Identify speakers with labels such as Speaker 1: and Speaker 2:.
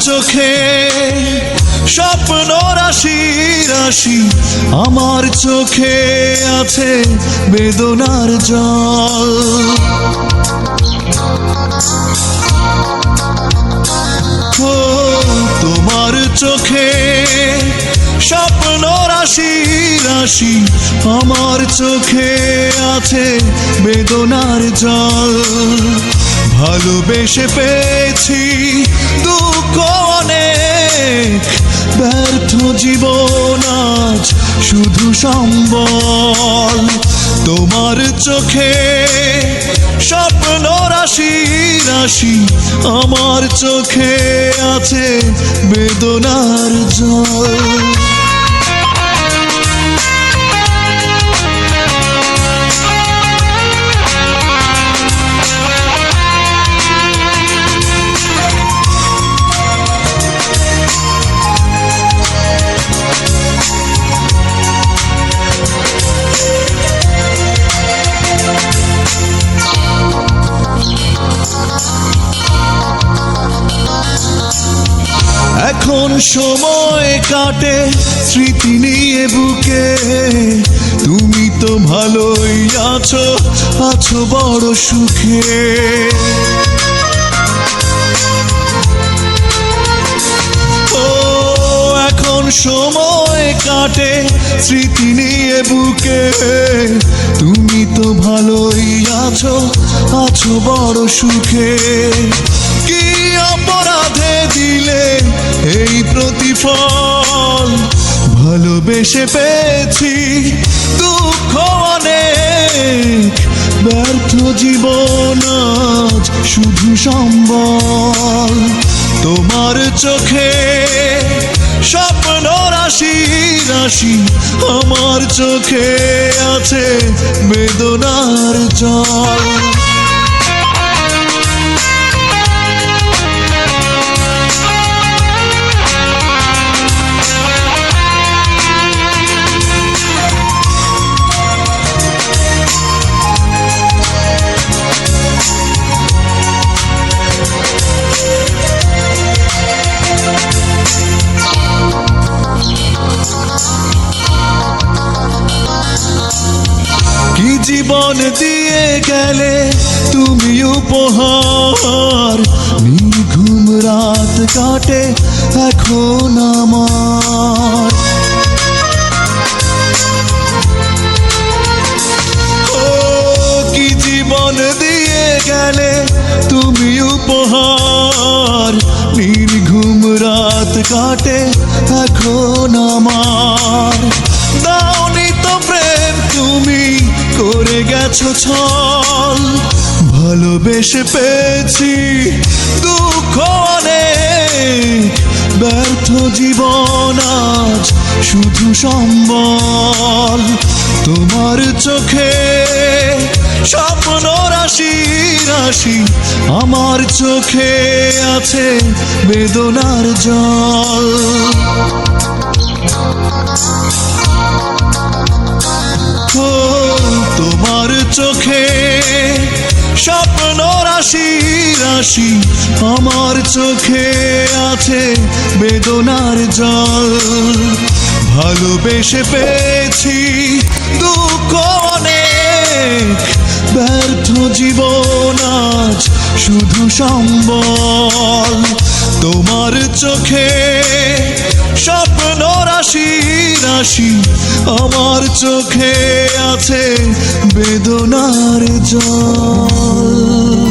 Speaker 1: চোখে স্বপ্ন রাশি রাশি আমার চোখে আছে বেদনার জল। তোমার চোখে স্বপ্ন রাশি রাশি, আমার চোখে আছে বেদনার জল। ভালোবেসে পেয়েছি দুঃখ অনেক। ব্যর্থ জীবন আজ শুধু সম্বল। তোমার চোখে স্বপ্ন রাশি রাশি আমার চোখে আছে বেদনার জল। এখন সময় কাটে স্মৃতি নিয়ে বুকে? তুমি তো ভালোই আছো আছো বড় সুখে। এখন সময় কাটে স্মৃতি নিয়ে বুকে। তুমি তো ভালোই আছো আছো বড় সুখে। কি অপরাধে দিলে প্রতিফল। ভালোবেসে পেয়েছি দুঃখ অনেক। ব্যর্থ জীবন আজ শুধু সম্বল। তোমার চোখে স্বপ্ন রাশি রাশি আমার চোখে আছে বেদনার জল। জীবন দিয়ে গেলে তুমি উপহার। নিঘুম রাত কাটে এখন আমার। কি জীবন দিয়ে গেলে তুমি উপহার। নির্ঘুম রাত কাটে এখন ছল। ভালোবেসে পেয়েছি দুঃখ ব্যর্থ জীবন আজ শুধু সম্বল। তোমার চোখে স্বপ্ন রাশি রাশি আমার চোখে আছে বেদনার জল। তোমার চোখে স্বপ্ন রাশি রাশি আমার চোখে আছে বেদনার জল। ভালোবেসে পেয়েছি দুঃখ অনেক, ব্যর্থ জীবন আজ শুধু সম্বল। তোমার চোখে স্বপ্ন রাশি রাশি আমার চোখে আছে বেদনার জল।